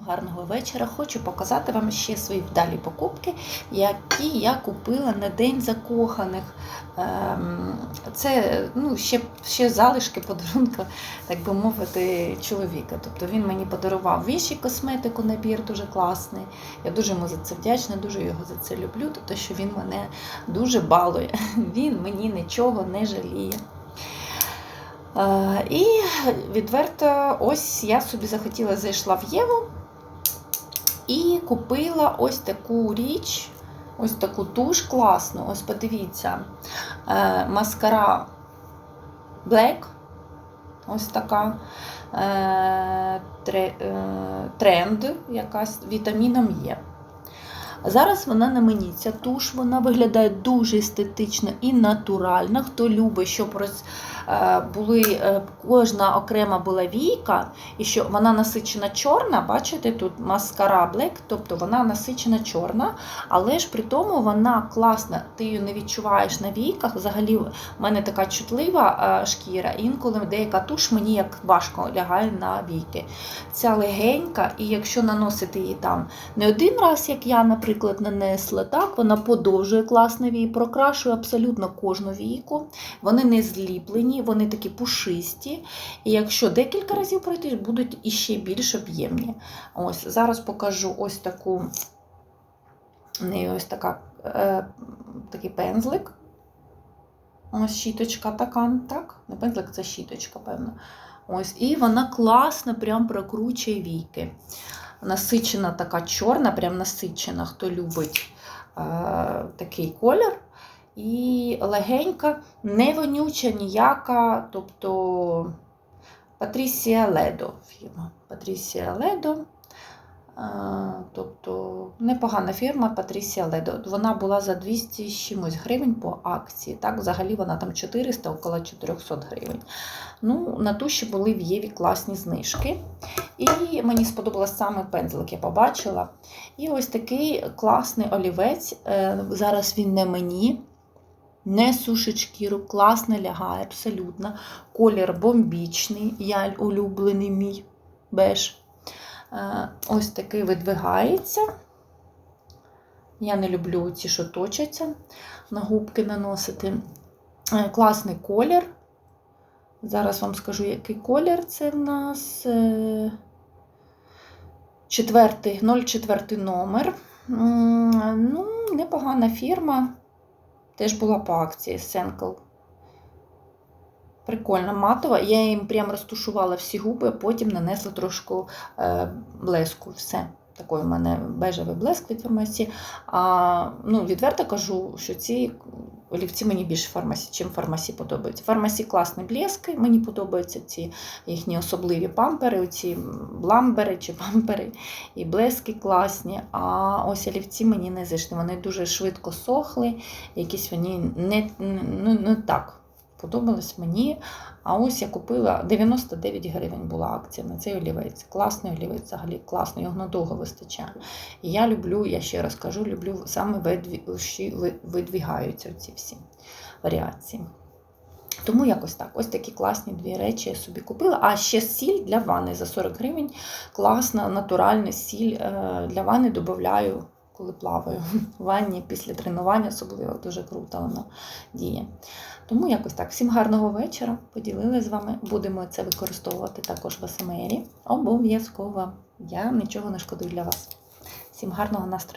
Гарного вечора. Хочу показати вам ще свої вдалі покупки, які я купила на День закоханих. Ем, Це ну, ще, ще залишки подарунка, так би мовити, чоловіка. Тобто він мені подарував віші, косметику, набір дуже класний. Я дуже йому за це вдячна, дуже його за це люблю, тому що він мене дуже балує. Він мені нічого не жаліє. Е, І відверто, ось я собі захотіла, зайшла в Єву і купила ось таку річ, ось таку туш класну. Ось подивіться, е, маскара Black. Ось така е, е, тренд, якась вітаміном Є. Зараз вона на мені. Ця туш вона виглядає дуже естетично і натурально. Хто любить, щоб роз, е, були, е, кожна окрема була війка, і що вона насичена чорна, бачите, тут маскара Black, тобто вона насичена чорна, але ж при тому вона класна, ти її не відчуваєш на війках. Взагалі, в мене така чутлива е, шкіра, інколи деяка туш мені як важко лягає на війки. Ця легенька, і якщо наносити її там не один раз, як я, наприклад, нанесла, так, вона подовжує класно вії, прокрашує абсолютно кожну війку. Вони не зліплені, вони такі пушисті. І якщо декілька разів пройти, будуть іще більш об'ємні. Ось, зараз покажу ось таку, в неї ось така, е, такий пензлик. Ось щіточка така, так? Не пензлик, це щіточка, певно. Ось, і вона класно прям прокручує війки. Насичена така чорна, прям насичена, хто любить е, такий колір. І легенька, не вонюча, ніяка, тобто Патрісія Ледо фірма. Патрісія Ледо. Е, непогана фірма Патрісія Ледо. Вона була за 200 з чимось гривень по акції. Так, взагалі вона там 400, около 400 гривень. Ну, на туші були в Єві класні знижки. І мені сподобалось саме пензлик, я побачила. І ось такий класний олівець. Е, Зараз він не мені. Не сушить шкіру, класно лягає, абсолютно. Колір бомбічний, я улюблений мій беж. Е, Ось такий видвигається. Я не люблю ці, що точаться, на губки наносити. Е, Класний колір. Зараз вам скажу, який колір це в нас. Е, Четвертий, 04 номер. Ну, непогана фірма. Теж була по акції Сенкл. Прикольно, матова. Я їм прям розтушувала всі губи, а потім нанесла трошку е, блеску. Все. Такий у мене бежевий блеск від фармасі. А, ну, відверто кажу, що ці олівці мені більше фармасі, чим фармасі подобаються. Фармасі класні блески, мені подобаються ці їхні особливі пампери, ці бламбери чи пампери, і блески класні. А ось олівці мені не зайшли. Вони дуже швидко сохли, якісь вони не, не, не так подобалось мені. А ось я купила 99 гривень була акція на цей олівець. Класний олівець, взагалі класний, його надовго вистачає. І я люблю, я ще раз кажу, люблю саме видві- видвігаються ці всі варіації. Тому якось так. Ось такі класні дві речі я собі купила. А ще сіль для ванни за 40 гривень. Класна, натуральна сіль е, для ванни додаю, коли плаваю в ванні після тренування, особливо дуже круто воно діє. Тому якось так. Всім гарного вечора. Поділилися з вами. Будемо це використовувати також в АСМРі. Обов'язково. Я нічого не шкодую для вас. Всім гарного настрою.